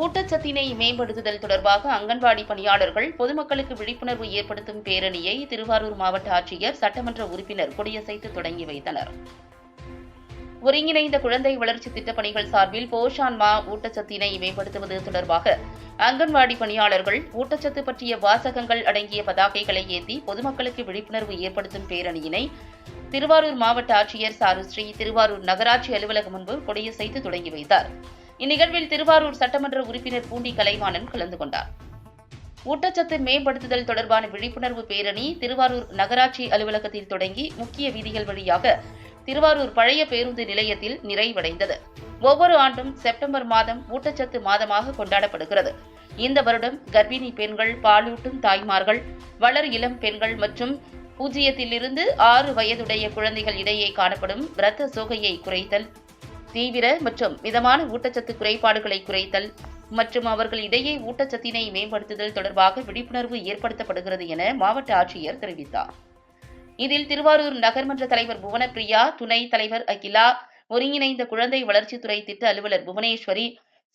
ஊட்டச்சத்தினை மேம்படுத்துதல் தொடர்பாக அங்கன்வாடி பணியாளர்கள் பொதுமக்களுக்கு விழிப்புணர்வு ஏற்படுத்தும் பேரணியை திருவாரூர் மாவட்ட ஆட்சியர் சட்டமன்ற உறுப்பினர் கொடியசைத்து தொடங்கி வைத்தனர். ஒருங்கிணைந்த குழந்தை வளர்ச்சி திட்டப் பணிகள் சார்பில் போஷான் மா ஊட்டச்சத்தினை மேம்படுத்துவது தொடர்பாக அங்கன்வாடி பணியாளர்கள் ஊட்டச்சத்து பற்றிய வாசகங்கள் அடங்கிய பதாகைகளை ஏந்தி பொதுமக்களுக்கு விழிப்புணர்வு ஏற்படுத்தும் பேரணியினை திருவாரூர் மாவட்ட ஆட்சியர் சாருஸ்ரீ திருவாரூர் நகராட்சி அலுவலகம் முன்பு கொடியசைத்து தொடங்கி வைத்தார். இந்நிகழ்வில் திருவாரூர் சட்டமன்ற உறுப்பினர் பூண்டி கலைவாணன் கலந்து கொண்டார். ஊட்டச்சத்து மேம்படுத்துதல் தொடர்பான விழிப்புணர்வு பேரணி திருவாரூர் நகராட்சி அலுவலகத்தில் தொடங்கி முக்கிய வீதிகள் வழியாக திருவாரூர் பழைய பேருந்து நிலையத்தில் நிறைவடைந்தது. ஒவ்வொரு ஆண்டும் செப்டம்பர் மாதம் ஊட்டச்சத்து மாதமாக கொண்டாடப்படுகிறது. இந்த வருடம் கர்ப்பிணி பெண்கள் பாலூட்டும் தாய்மார்கள் வளர் இளம் பெண்கள் மற்றும் பூஜ்ஜியத்திலிருந்து ஆறு வயதுடைய குழந்தைகள் இடையே காணப்படும் இரத்த சோகையை குறைத்தல் தீவிர மற்றும் மிதமான ஊட்டச்சத்து குறைபாடுகளை குறைத்தல் மற்றும் அவர்கள் இடையே ஊட்டச்சத்தினை மேம்படுத்துதல் தொடர்பாக விழிப்புணர்வு ஏற்படுத்தப்படுகிறது என மாவட்ட ஆட்சியர் தெரிவித்தார். இதில் திருவாரூர் நகர்மன்ற தலைவர் புவனப்பிரியா துணை தலைவர் அகிலா ஒருங்கிணைந்த குழந்தை வளர்ச்சித்துறை திட்ட அலுவலர் புவனேஸ்வரி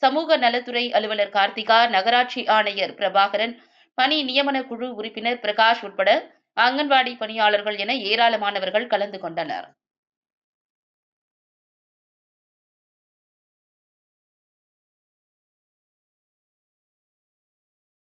சமூக நலத்துறை அலுவலர் கார்த்திகா நகராட்சி ஆணையர் பிரபாகரன் பணி நியமன குழு உறுப்பினர் பிரகாஷ் உட்பட அங்கன்வாடி பணியாளர்கள் என ஏராளமானவர்கள் கலந்து கொண்டனர்.